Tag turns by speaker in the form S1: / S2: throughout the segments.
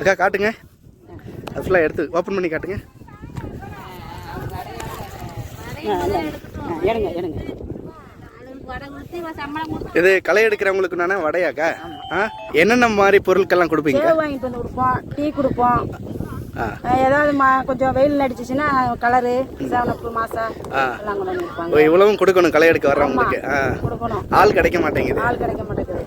S1: அக்கா காட்டுங்க. அது ஃபுல்லாக எடுத்து ஓப்பன் பண்ணி காட்டுங்க.
S2: எடுங்க எடுங்க.
S1: இது களை எடுக்கிறவங்களுக்கு நானே வடையாக்கா? ஆ? என்னென்ன மாதிரி பொருட்கள்லாம் கொடுப்பீங்க?
S2: வாங்கிட்டு வந்து கொடுப்போம் டீ கொடுப்போம். ஏதாவது கொஞ்சம் வெயில் அடிச்சிச்சுன்னா கலரு சேவனப்பு மாசா
S1: இவ்வளவும் கொடுக்கணும் களை எடுக்க வர்றவங்களுக்கு.
S2: கொடுக்கணும்.
S1: ஆள் கிடைக்க மாட்டேங்குது.
S2: ஆள் கிடைக்க மாட்டேங்குது.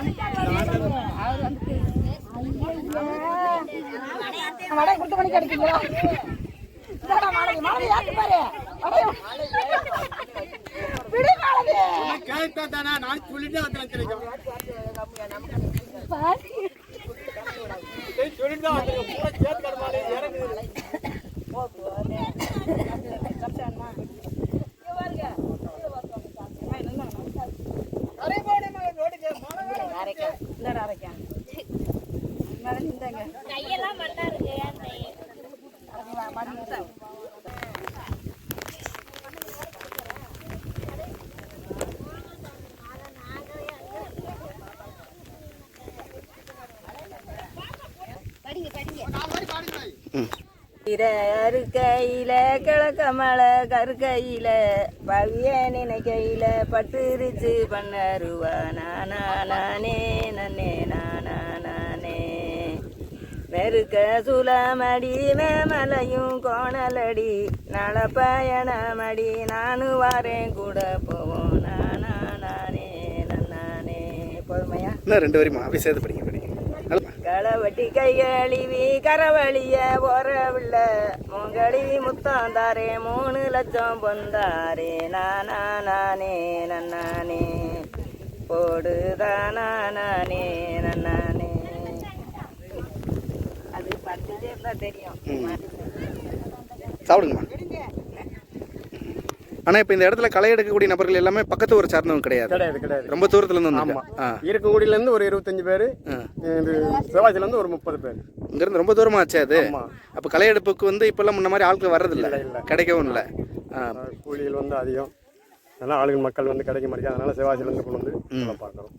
S2: வடை கொடுத்த மணிக்கு அடிக்கீங்களா மாலதி, மாலதி, ஏத்து பாரு. விடு மாலதி. இந்தாடா அரைக்கேன். இந்தாடா, இந்தாங்க. கையில கிழக்க மலை கருக்கையில பவிய நினைக்கையில பட்டுருச்சு பண்ணருவா. நானா நானே நன்னே நானா. மெருக்க சுலமடி மேமலையும் கோணலடி. நல பயணமடி நானும் வாரேன் கூட போவோம். நானா நானே நன்னானே பொறுமையா
S1: இன்னும் ரெண்டு வரையும் சேர்த்து படிங்க
S2: களவட்டி கைகழிவி கரவழிய போறவில்ல முங்கடி முத்தம் தாரே மூணு லட்சம் பொந்தாரே நானா நானே நன்னானே போடுதானா நானே நன்னானே அது பட்டுட்டே இருந்தா தெரியும்
S1: சாப்பிடுங்கம்மா ஆனால் இப்போ இந்த இடத்துல களை எடுக்கக்கூடிய நபர்கள் எல்லாமே பக்கத்து ஊரை சார்ந்தவங்க கிடையாது.
S3: கிடையாது கிடையாது.
S1: ரொம்ப தூரத்துல இருந்து வந்து ஆ.
S3: இருக்கங்குடியில இருந்து ஒரு இருபத்தஞ்சு பேர். இது சிவாஜில இருந்து ஒரு முப்பது பேர்.
S1: இங்கேருந்து ரொம்ப தூரமா ஆச்சு அது. அப்போ களை எடுப்புக்கு வந்து இப்போல்லாம் முன்ன மாதிரி ஆட்கள் வர்றதில்ல.
S3: இல்ல, இல்ல.
S1: கிடைக்கவும் இல்லை.
S3: கூலிகள் வந்து அதிகம். அதனால ஆளுகள் மக்கள் வந்து கிடைக்க மாட்டேங்குது. அதனால சிவாஜில இருந்து கொண்டு வந்து பார்க்குறோம்.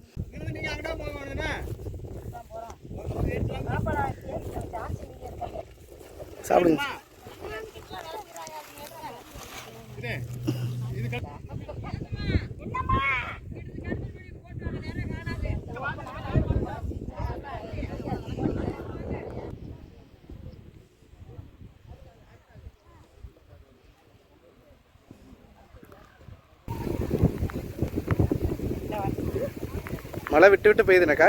S1: சாப்பிடுங்க. மழை விட்டு விட்டு பெய்யுதுனக்கா?